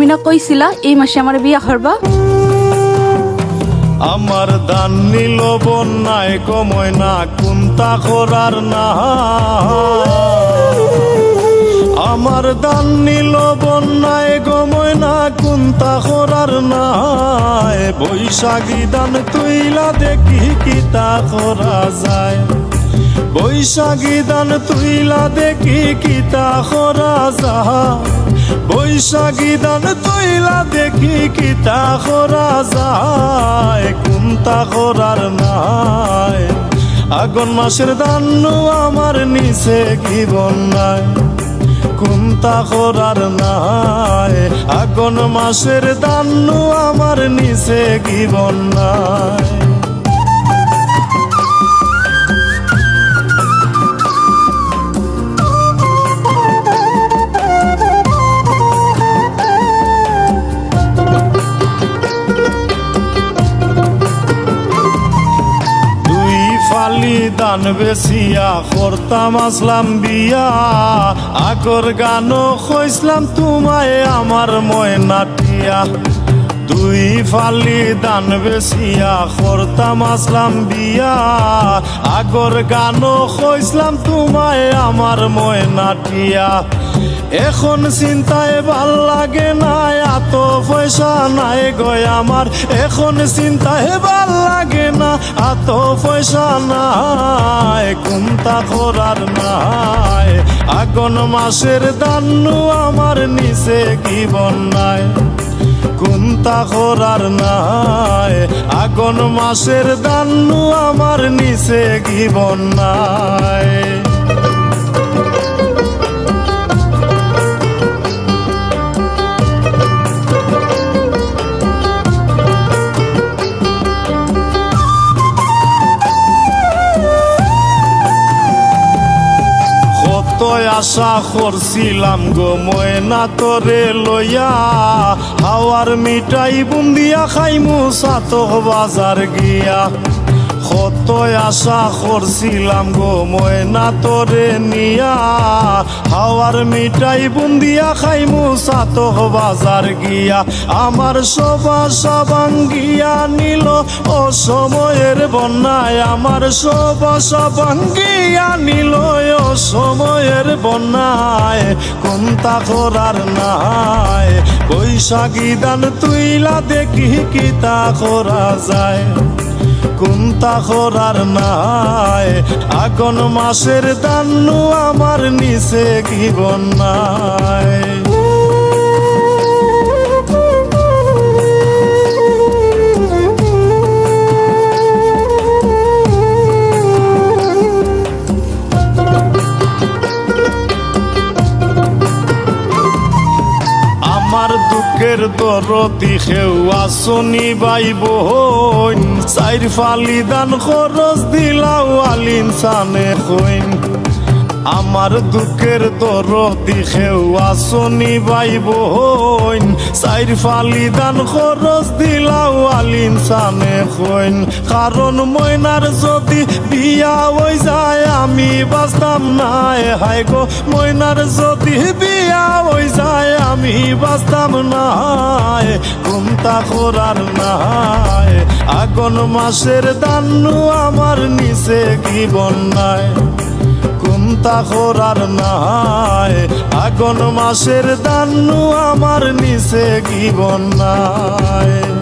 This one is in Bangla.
তুমি না কইছিলা, এই মাসে আমার বিয়া করবা আমার দান নিল বন্যায় কময় না, কুন্তা করার না। আমার দান নিল বন্যায় গময় না, কুন্তা করার নাই বৈশাখী দান তুইলা দেখি কিতা করা যায়। বৈশাখী দান তুইলা দেখি কিতা করা যায় বৈশাখী দান তুইলা দেখি কিতা করা যায় কুন্তা করার নাই। আগুন মাসের দান্নু আমার নিচে কি বন্যায় কুন্তা করার নাই। আগুন মাসের দান্নু আমার নিচে কি বন্যায় ফালি দান বেশিয়া, করতাম আসলাম বিয়া। আগর গানও কইসলাম তোমায় আমার ময়নাটিয়া দুই ফালি দান বেশিয়া, করতাম আসলাম বিয়া। আগর গানও কইসলাম তোমায় আমার ময়নাটিয়া এখন চিন্তায় ভালো লাগে না এত পয়সা নাই গয় আমার। এখন চিন্তায় ভালো লাগে না, এত পয়সা নাই কোনটা করার নাই। আগুন মাসের দান্নু আমার নিচে কি বন্যায় কোনটা করার নাই। আগুন মাসের দান্নু আমার নিচে কি বন্যায় আশা করছিলাম গো ময়না তোরে লইয়া। হাওয়ার মিঠাই বুন্দিয়া খাইমু সাতক বাজার গিয়া। কত আশা করছিলাম গো ময়না তোরে নিয়া। হাওয়ার মিঠাই বুন্দিয়া খাইমু সাতক বাজার গিয়া। আমার সব আশা ভাঙ্গিয়া নিল ও সময়ের বন্যায়। আমার সব আশা বন্যায়, কোনটা করার নাই? বৈশাখী দান তুইলা দেখি কি তা খোরা যায়। কোনটা খোরার নাই? আগুন মাসের দান্নু আমার নিচে কি বন্যায়। আমার দুঃখের দরতি খেউ আসনি বাই বোন চাইর ফালি দান খরচ দিলাও আলিন সানে হইন। আমার দুঃখের দরদি খেউ আসনি বাই বোন চাইর ফালি দান খরচ দিলাও আলিন সানে হইন কারণ ময়নার যদি বিয়া হয়ে যায়, আমি বাঁচতাম নাই হাই গো, ময়নার যদি বিয়া হয়ে যায়, আমি বাঁচতাম নাই কোনটা করার নাই। আগুন মাসের দান্নু আমার নিচে কি বন্যায় করার নাই। আগুন মাসের দান্নু আমার নিচে জীবন বন্যায়